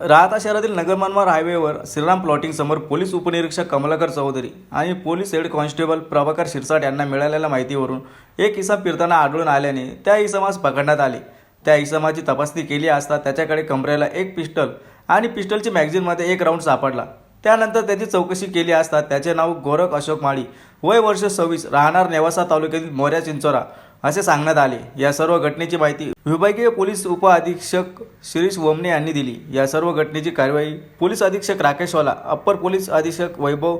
राहता शहरातील नगर हायवेवर श्रीराम प्लॉटिंगसमोर पोलीस उपनिरीक्षक कमलाकर चौधरी आणि police head constable Prabhakar Shirsat यांना मिळालेल्या माहितीवरून एक इसम फिरताना आढळून आल्याने त्या इसमास पकडण्यात आले. त्या इसमाची तपासणी केली असता त्याच्याकडे कमरेला एक पिस्टल आणि पिस्टलची मॅगझिनमध्ये एक राऊंड सापडला. त्यानंतर त्याची चौकशी केली असता त्याचे नाव गोरख अशोक माळी. वय वर्ष सव्वीस राहणार नेवासा तालुक्यातील मोऱ्या चिंचोरा. असे सांगण्यात आले. या सर्व घटनेची माहिती विभागीय पोलीस उपअधीक्षक शिरीष वमने यांनी दिली. या सर्व घटनेची कार्यवाही पोलीस अधीक्षक राकेश वाला अप्पर पोलीस अधीक्षक वैभव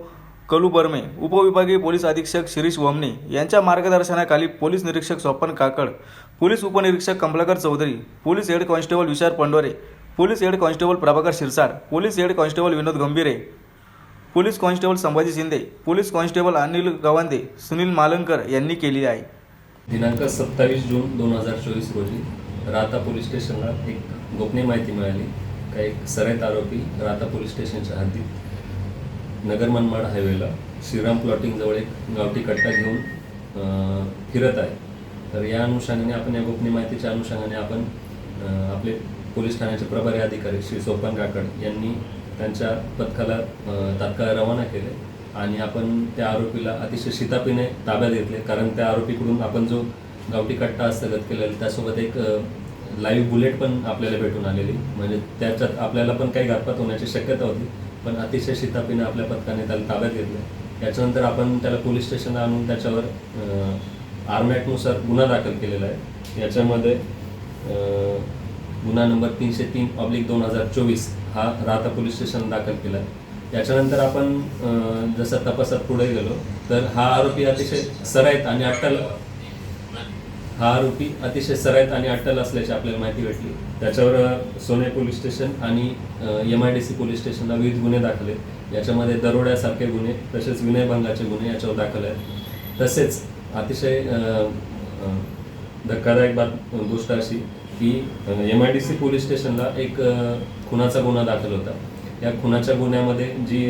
कलू बर्मे उपविभागीय पोलीस अधीक्षक शिरीष वमने यांच्या मार्गदर्शनाखाली पोलीस निरीक्षक स्वपन काकड पोलीस उपनिरीक्षक Kamalakar Chaudhari police head constable Vishal Pandore police head constable Prabhakar Shirsat police head constable Vinod Gambhire police constable Sambhaji Shinde police constable Anil Gawande Sunil Malankar यांनी केली आहे. दिनांक सत्तावीस जून दोन हजार चोवीस रोजी राहता पोलीस स्टेशनला एक गोपनीय माहिती मिळाली. का एक सराईत आरोपी राहता पोलीस स्टेशनच्या हद्दीत नगर मनमाड हायवेला श्रीराम प्लॉटिंगजवळ एक गावठी कट्टा घेऊन फिरत आहे. तर या अनुषंगाने आपण या गोपनीय माहितीच्या अनुषंगाने आपण आपले पोलीस ठाण्याचे प्रभारी अधिकारी श्री सोपान काकड यांनी त्यांच्या पथकाला तात्काळ रवाना केले. आणि आपण त्या आरोपीला अतिशय शितापीने ताब्यात घेतले. कारण त्या आरोपीकडून आपण जो गावठी कट्टा हस्तगत केलेला त्यासोबत एक लाईव्ह बुलेट पण आपल्याला भेटून आलेली. म्हणजे त्याच्यात आपल्याला पण काही घातपात होण्याची शक्यता होती पण अतिशय शितापीने आपल्या पथकाने त्याला ताब्यात घेतलं. याच्यानंतर आपण त्याला पोलीस स्टेशनला आणून त्याच्यावर आर्मॅटनुसार गुन्हा दाखल केलेला आहे. याच्यामध्ये गुन्हा नंबर तीनशे तीन ऑब्लिक दोन हजार चोवीस हा राहता पोलीस स्टेशन दाखल केला आहे. याच्यानंतर आपण जसं तपासात पुढे गेलो तर हा आरोपी अतिशय सरायत आणि अट्टल हा आरोपी अतिशय सरायत आणि अट्टल असल्याची आपल्याला माहिती भेटली. त्याच्यावर सोने पोलीस स्टेशन आणि M I D C police स्टेशनला विविध गुन्हे दाखल आहेत. याच्यामध्ये दरोड्यासारखे गुन्हे तसेच विनयभंगाचे गुन्हे याच्यावर दाखल आहेत. तसेच अतिशय धक्कादायक बात गोष्ट अशी की M I D C police स्टेशनला एक खुनाचा गुन्हा दाखल होता. या खुनाच्या गुन्ह्यामध्ये जी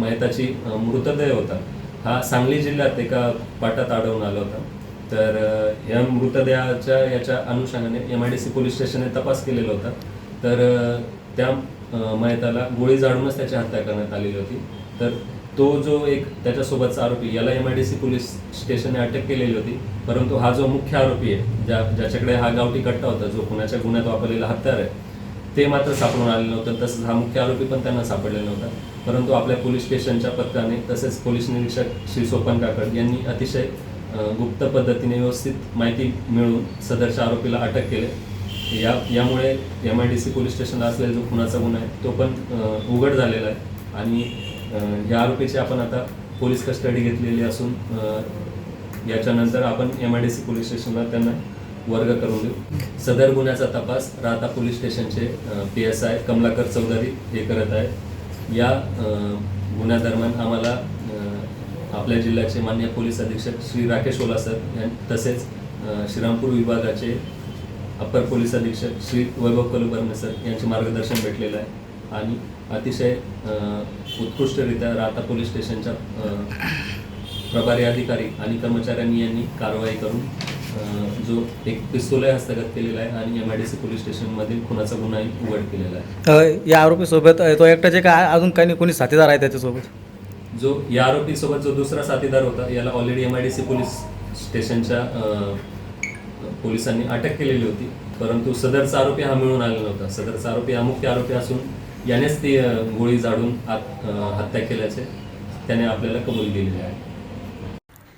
मयताची मृतदेह होता हा सांगली जिल्ह्यात एका पाटात अडवून आला होता. तर या मृतदेहाच्या याच्या अनुषंगाने M I D C police स्टेशनने तपास केलेला होता. तर त्या मयताला गोळी जाळूनच त्याची हत्या करण्यात आलेली होती. तर तो जो एक त्याच्यासोबतचा आरोपी याला M I D C police स्टेशनने अटक केलेली होती. परंतु हा जो मुख्य आरोपी आहे ज्या ज्याच्याकडे हा गावठी कट्टा होता जो पुण्याच्या गुन्ह्यात वापरलेला हत्यार आहे ते मात्र सापडून आले नव्हतं. तसंच हा मुख्य आरोपी पण त्यांना सापडलेला नव्हता. परंतु आपल्या पोलीस स्टेशनच्या पथकाने तसेच पोलीस निरीक्षक श्री सोपन काकड यांनी अतिशय गुप्त पद्धतीने व्यवस्थित माहिती मिळवून सदरच्या आरोपीला अटक केले. या यामुळे M I D C police स्टेशनला असलेला जो खुनाचा गुन्हा आहे तो पण उघड झालेला आहे. आणि या आरोपीची आपण आता पोलीस कस्टडी घेतलेली असून याच्यानंतर आपण M I D C police स्टेशनला त्यांना वर्ग करून देऊ. सदर गुन्ह्याचा तपास राहता पोलीस स्टेशनचे P S I Kamalakar Chaudhari हे करत आहे या गुन्ह्यादरम्यान आम्हाला आपल्या जिल्ह्याचे मान्य पोलीस अधीक्षक श्री राकेश ओला सर तसेच श्रीरामपूर विभागाचे अप्पर पोलीस अधीक्षक श्री वैभव कलुबर्मे सर यांचे मार्गदर्शन भेटलेलं आहे. आणि अतिशय उत्कृष्टरित्या राहता पोलीस स्टेशनच्या प्रभारी अधिकारी आणि कर्मचाऱ्यांनी यांनी कारवाई करून जो एक पिस्तूलही हस्तगत केलेला आहे आणि M I D C police स्टेशनमधील खुनाचा गुन्हाही उघड केलेला आहे. या आरोपीसोबत अ, तो एकटाचे का अजून काही कोणी साथीदार आहे त्याच्यासोबत? जो या आरोपीसोबत जो दुसरा साथीदार होता याला already M I D C police स्टेशनच्या पोलिसांनी अटक केलेली होती. परंतु सदरचा आरोपी हा मिळून आलेला नव्हता. सदरचा आरोपी हा मुख्य आरोपी असून यानेच ती गोळी अ, हत्या केल्याचे त्याने आपल्याला कबूल केलेले आहे.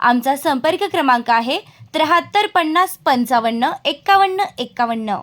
आमचा संपर्क क्रमांक आहे त्र्याहत्तर पन्नास पंचावन्न एक्कावन्न एक्कावन्न.